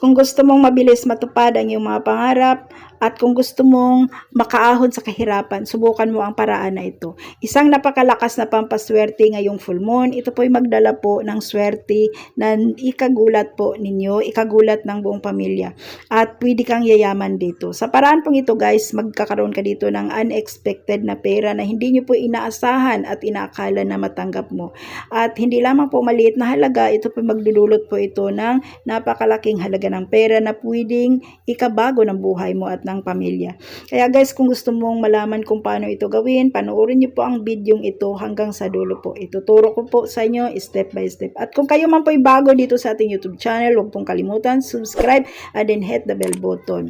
Kung gusto mong mabilis matupad ang iyong mga pangarap at kung gusto mong makaahon sa kahirapan, subukan mo ang paraan na ito. Isang napakalakas na pampaswerte ngayong full moon. Ito po ay magdala po ng swerte na ikagulat po ninyo, ikagulat ng buong pamilya. At pwede kang yayaman dito. Sa paraan pong ito guys, magkakaroon ka dito ng unexpected na pera na hindi nyo po inaasahan at inaakala na matanggap mo. At hindi lamang po maliit na halaga, ito po magdudulot po ito ng napakalaking halaga ng pera na pwedeng ikabago ng buhay mo at ng pamilya. Kaya guys, kung gusto mong malaman kung paano ito gawin, panoorin niyo po ang videong ito hanggang sa dulo po. Ituturo ko po sa inyo step by step. At kung kayo man po ay bago dito sa ating YouTube channel, huwag pong kalimutan, subscribe and then hit the bell button.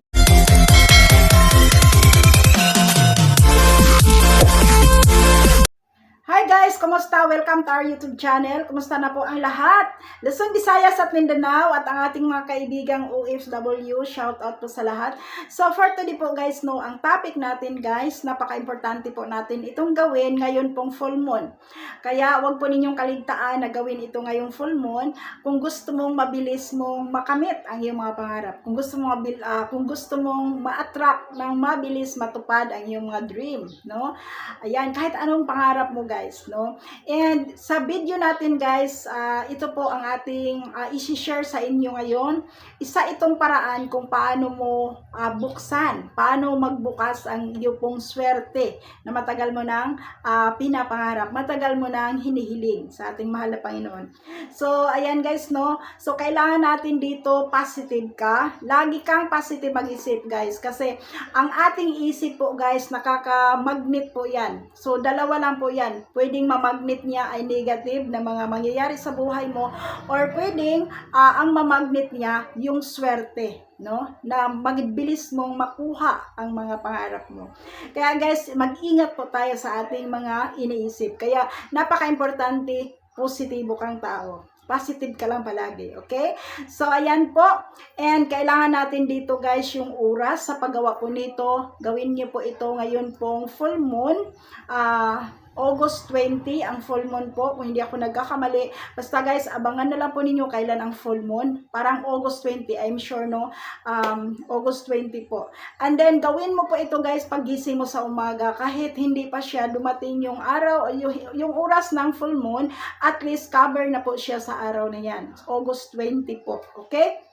Kumusta? Welcome to our YouTube channel. Kumusta na po ang lahat? Luzon, Visayas at Mindanao at ang ating mga kaibigang OFW. Shout out po sa lahat. So for today po guys, no, ang topic natin guys, napaka-importante po natin itong gawin ngayon pong full moon. Kaya wag po ninyong kaligtaan na gawin ito ngayong full moon kung gusto mong mabilis mong makamit ang iyong mga pangarap. Kung gusto mong mabil, ah, kung gusto mong ma-attract ng mabilis matupad ang iyong mga dream, no? Ayan, kahit anong pangarap mo guys, no? And sa video natin guys, ah, ito po ang ating uh, isi-share sa inyo ngayon. Isa itong paraan kung paano mo ah, buksan, paano magbukas ang iyong pong swerte na matagal mo nang ah, pinapangarap, matagal mo nang hinihiling sa ating mahal na Panginoon. So, ayan guys, no? So, kailangan natin dito positive ka. Lagi kang positive mag-isip, guys. Kasi, ang ating isip po, guys, nakaka-magnet po yan. So, dalawa lang po yan. Pwedeng mamagnet niya ay negative na mga mangyayari sa buhay mo or pwedeng ah, ang mamagnet niya yung swerte no na magbilis mong makuha ang mga pangarap mo kaya guys mag-ingat po tayo sa ating mga iniisip kaya napaka-importante positibo kang tao positive ka lang palagi, okay? So, ayan po. And kailangan natin dito guys yung oras sa paggawa po nito. Gawin niyo po ito ngayon pong full moon. Ah, August 20 ang full moon po kung hindi ako nagkakamali. Basta guys abangan na lang po ninyo kailan ang full moon. Parang August 20 I'm sure no? Um, August 20 po. And then gawin mo po ito guys pagising mo sa umaga. Kahit hindi pa siya dumating yung araw yung, yung oras ng full moon at least cover na po siya sa araw na yan. August 20 po okay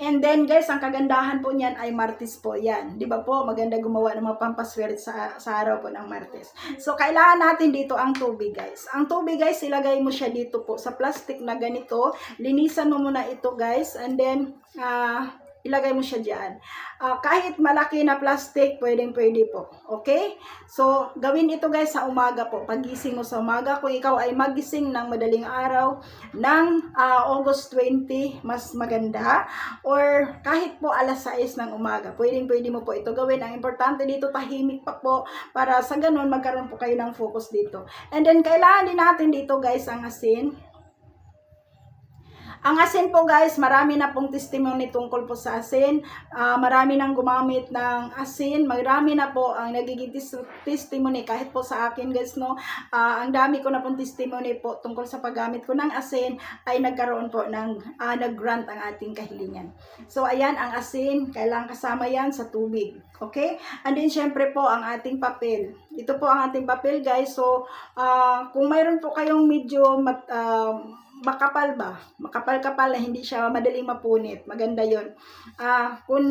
And then guys, ang kagandahan po niyan ay Martes po yan. Di ba po, maganda gumawa ng mga pampaswerit sa, sa araw po ng Martes. So, kailangan natin dito ang tubig guys. Ang tubig guys, ilagay mo siya dito po sa plastic na ganito. Linisan mo muna ito guys. And then, ah, ilagay mo siya dyan. Ah, kahit malaki na plastic, pwedeng pwede po. Okay? So, gawin ito guys sa umaga po. Pagising mo sa umaga, kung ikaw ay magising ng madaling araw ng ah, August 20, mas maganda. Or kahit po alas 6 ng umaga, pwedeng pwede mo po ito gawin. Ang importante dito, tahimik pa po para sa ganun magkaroon po kayo ng focus dito. And then, kailangan din natin dito guys ang asin. Ang asin po guys, marami na pong testimony tungkol po sa asin. Ah, marami nang gumamit ng asin. Marami na po ang nagiging tes- testimony kahit po sa akin guys no. Ah, ang dami ko na pong testimony po tungkol sa paggamit ko ng asin ay nagkaroon po ng ah, nag-grant ang ating kahilingan. So ayan ang asin, kailangan kasama yan sa tubig. Okay? And then syempre po ang ating papel. Ito po ang ating papel guys. So ah, kung mayroon po kayong medyo mat, ah, makapal ba? Makapal-kapal na hindi siya madaling mapunit. Maganda 'yon. Ah, kung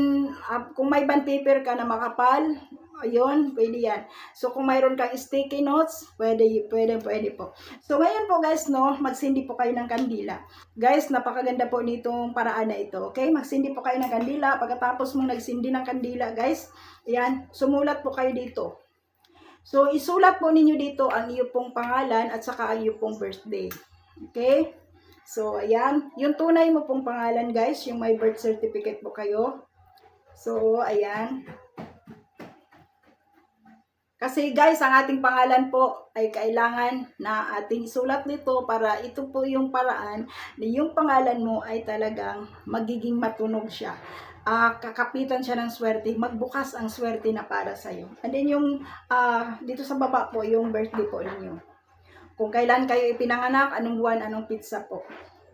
ah, kung may bond paper ka na makapal, ayun, pwede yan. So, kung mayroon kang sticky notes, pwede, pwede, pwede po. So, ngayon po guys, no, magsindi po kayo ng kandila. Guys, napakaganda po nitong paraan na ito, okay? Magsindi po kayo ng kandila. Pagkatapos mong nagsindi ng kandila, guys, ayan, sumulat po kayo dito. So, isulat po ninyo dito ang iyo pong pangalan at saka ang iyo pong birthday. Okay? So, ayan. Yung tunay mo pong pangalan, guys. Yung may birth certificate po kayo. So, ayan. Kasi guys, ang ating pangalan po ay kailangan na ating isulat nito para ito po yung paraan na yung pangalan mo ay talagang magiging matunog siya. Ah, kakapitan siya ng swerte, magbukas ang swerte na para sa iyo. And then yung ah, dito sa baba po yung birthday po ninyo. Kung kailan kayo ipinanganak, anong buwan, anong pizza po.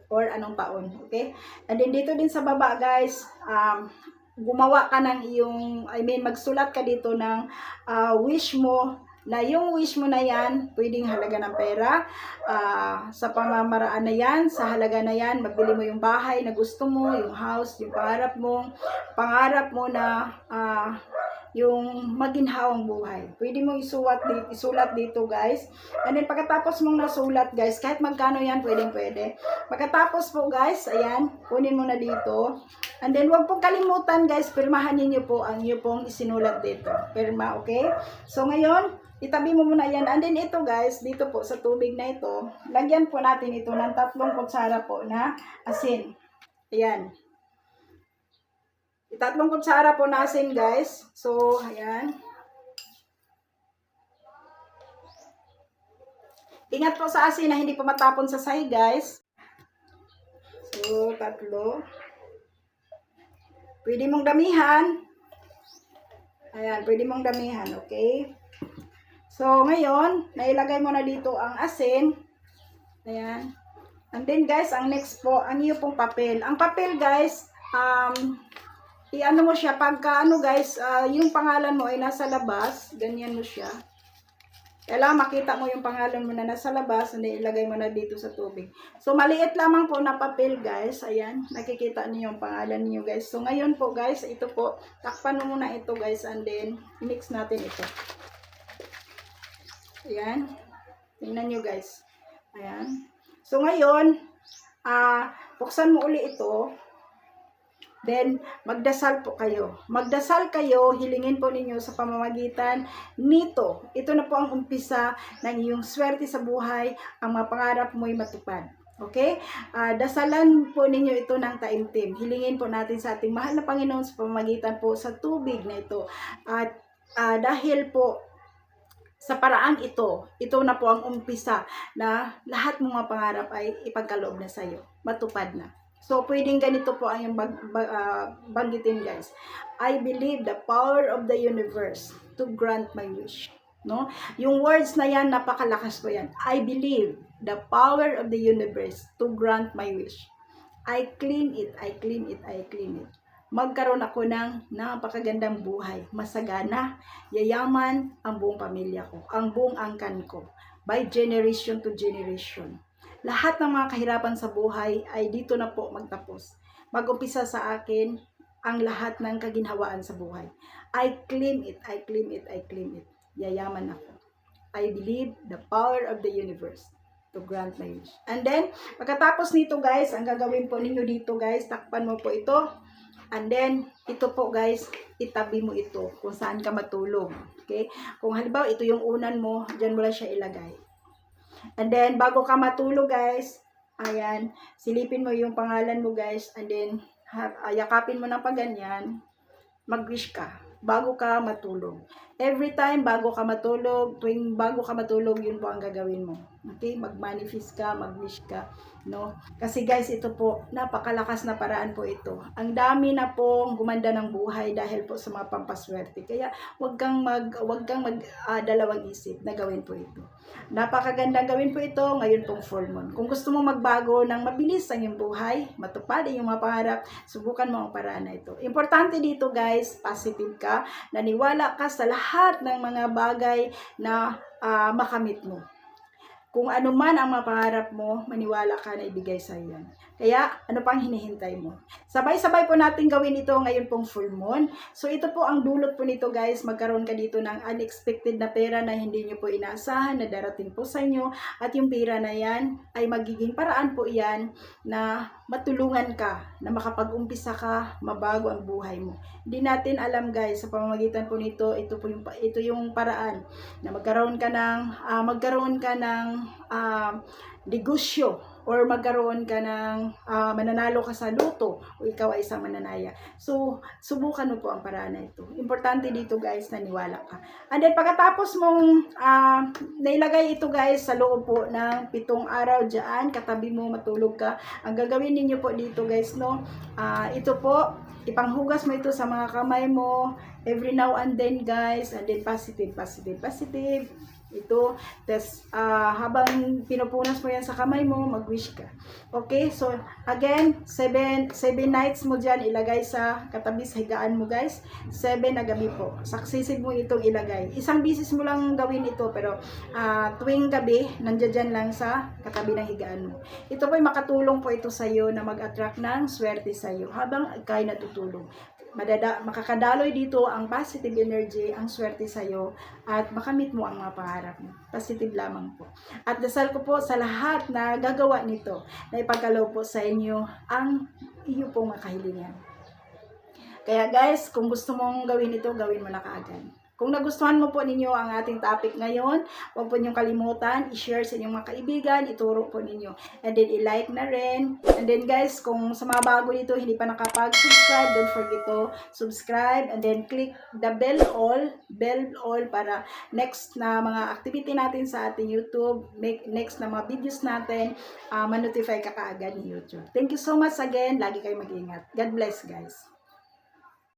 or anong taon. Okay? And then dito din sa baba guys, um, gumawa ka ng iyong, I mean, magsulat ka dito ng ah, wish mo na yung wish mo na yan, pwedeng halaga ng pera, ah, sa pamamaraan na yan, sa halaga na yan, mabili mo yung bahay na gusto mo, yung house, yung pangarap mo, pangarap mo na ah, yung maginhawang buhay. Pwede mo isulat dito, isulat dito guys. And then pagkatapos mong nasulat guys, kahit magkano yan, pwedeng pwede. Pagkatapos po guys, ayan, kunin mo na dito. And then wag pong kalimutan guys, pirmahan ninyo po ang iyo pong isinulat dito. Pirma, okay? So ngayon, itabi mo muna yan. And then ito guys, dito po sa tubig na ito, lagyan po natin ito ng tatlong kutsara po na asin. Ayan. Tatlong kutsara po na asin guys. So, ayan. Ingat po sa asin na hindi po matapon sa sahig guys. So, tatlo. Pwede mong damihan. Ayan, pwede mong damihan, okay? So, ngayon, nailagay mo na dito ang asin. Ayan. And then, guys, ang next po, ang iyo pong papel. Ang papel, guys, um, i-ano mo siya, pagka, ano, guys, ah, yung pangalan mo ay nasa labas, ganyan mo siya. Kailangan makita mo yung pangalan mo na nasa labas, then ilagay mo na dito sa tubig. So, maliit lamang po na papel, guys. Ayan, nakikita niyo yung pangalan niyo, guys. So, ngayon po, guys, ito po, takpan mo muna ito, guys, and then, mix natin ito. Ayan. Tingnan nyo, guys. Ayan. So, ngayon, ah, buksan mo uli ito. Then, magdasal po kayo. Magdasal kayo, hilingin po ninyo sa pamamagitan nito. Ito na po ang umpisa ng iyong swerte sa buhay, ang mga pangarap mo'y matupad. Okay? Ah, dasalan po ninyo ito ng taimtim. Hilingin po natin sa ating mahal na Panginoon sa pamamagitan po sa tubig na ito. At ah, dahil po sa paraang ito, ito na po ang umpisa na lahat mga pangarap ay ipagkaloob na sa iyo. Matupad na. So, pwedeng ganito po ang bag, bag- ah, banggitin, guys. I believe the power of the universe to grant my wish. No? Yung words na yan, napakalakas po yan. I believe the power of the universe to grant my wish. I clean it, I clean it, I clean it. Magkaroon ako ng napakagandang buhay. Masagana, yayaman ang buong pamilya ko, ang buong angkan ko, by generation to generation. Lahat ng mga kahirapan sa buhay ay dito na po magtapos. Mag-umpisa sa akin ang lahat ng kaginhawaan sa buhay. I claim it, I claim it, I claim it. Yayaman ako. I believe the power of the universe to grant my wish. And then, pagkatapos nito guys, ang gagawin po ninyo dito guys, takpan mo po ito. And then, ito po guys, itabi mo ito kung saan ka matulog. Okay? Kung halimbawa, ito yung unan mo, dyan mo lang siya ilagay. And then, bago ka matulog guys, ayan, silipin mo yung pangalan mo guys, and then, yakapin mo ng paganyan, mag-wish ka bago ka matulog. Every time bago ka matulog, tuwing bago ka matulog, yun po ang gagawin mo. Okay? Mag-manifest ka, mag-wish ka, no? Kasi guys, ito po, napakalakas na paraan po ito. Ang dami na pong gumanda ng buhay dahil po sa mga pampaswerte. Kaya, wag kang mag wag kang mag ah, dalawang isip na gawin po ito. Napakagandang gawin po ito ngayon pong full moon. Kung gusto mo magbago ng mabilis ang iyong buhay, matupad ang iyong mga pangarap, subukan mo ang paraan na ito. Importante dito guys, positive ka, naniwala ka sa lahat ng mga bagay na ah, makamit mo. Kung ano man ang mga pangarap mo, maniwala ka na ibigay sa iyo. Kaya, ano pang hinihintay mo? Sabay-sabay po natin gawin ito ngayon pong full moon. So, ito po ang dulot po nito guys. Magkaroon ka dito ng unexpected na pera na hindi nyo po inaasahan na darating po sa inyo. At yung pera na yan ay magiging paraan po yan na matulungan ka, na makapag-umpisa ka, mabago ang buhay mo. Hindi natin alam guys, sa pamamagitan po nito, ito po yung, ito yung paraan na magkaroon ka ng, ah, magkaroon ka ng ah, negosyo or magkaroon ka ng ah, mananalo ka sa luto o ikaw ay isang mananaya. So, subukan mo po ang paraan na ito. Importante dito guys, naniwala ka. And then pagkatapos mong ah, nailagay ito guys sa loob po ng pitong araw dyan, katabi mo matulog ka, ang gagawin ninyo po dito guys, no, ah, ito po, ipanghugas mo ito sa mga kamay mo, every now and then guys, and then positive, positive, positive, ito. Tapos, ah, habang pinupunas mo yan sa kamay mo, mag-wish ka. Okay? So, again, seven, seven nights mo dyan ilagay sa katabi sa higaan mo, guys. Seven na gabi po. Successive mo itong ilagay. Isang bisis mo lang gawin ito, pero ah, tuwing gabi, nandiyan dyan lang sa katabi ng higaan mo. Ito po makatulong po ito sa iyo na mag-attract ng swerte sa iyo habang ikaw ay natutulog. Madada, makakadaloy dito ang positive energy, ang swerte sa iyo at makamit mo ang mga pangarap mo. Positive lamang po. At dasal ko po sa lahat na gagawa nito na ipagkalaw po sa inyo ang iyo pong makahilingan. Kaya guys, kung gusto mong gawin ito, gawin mo na kaagad. Kung nagustuhan mo po ninyo ang ating topic ngayon, huwag po niyong kalimutan, i-share sa inyong mga kaibigan, ituro po ninyo. And then, i-like na rin. And then guys, kung sa mga bago dito, hindi pa nakapag-subscribe, don't forget to subscribe. And then, click the bell all, bell all para next na mga activity natin sa ating YouTube, make, next na mga videos natin, uh, ma-notify ka kaagad ni YouTube. Thank you so much again. Lagi kayo mag-ingat. God bless guys.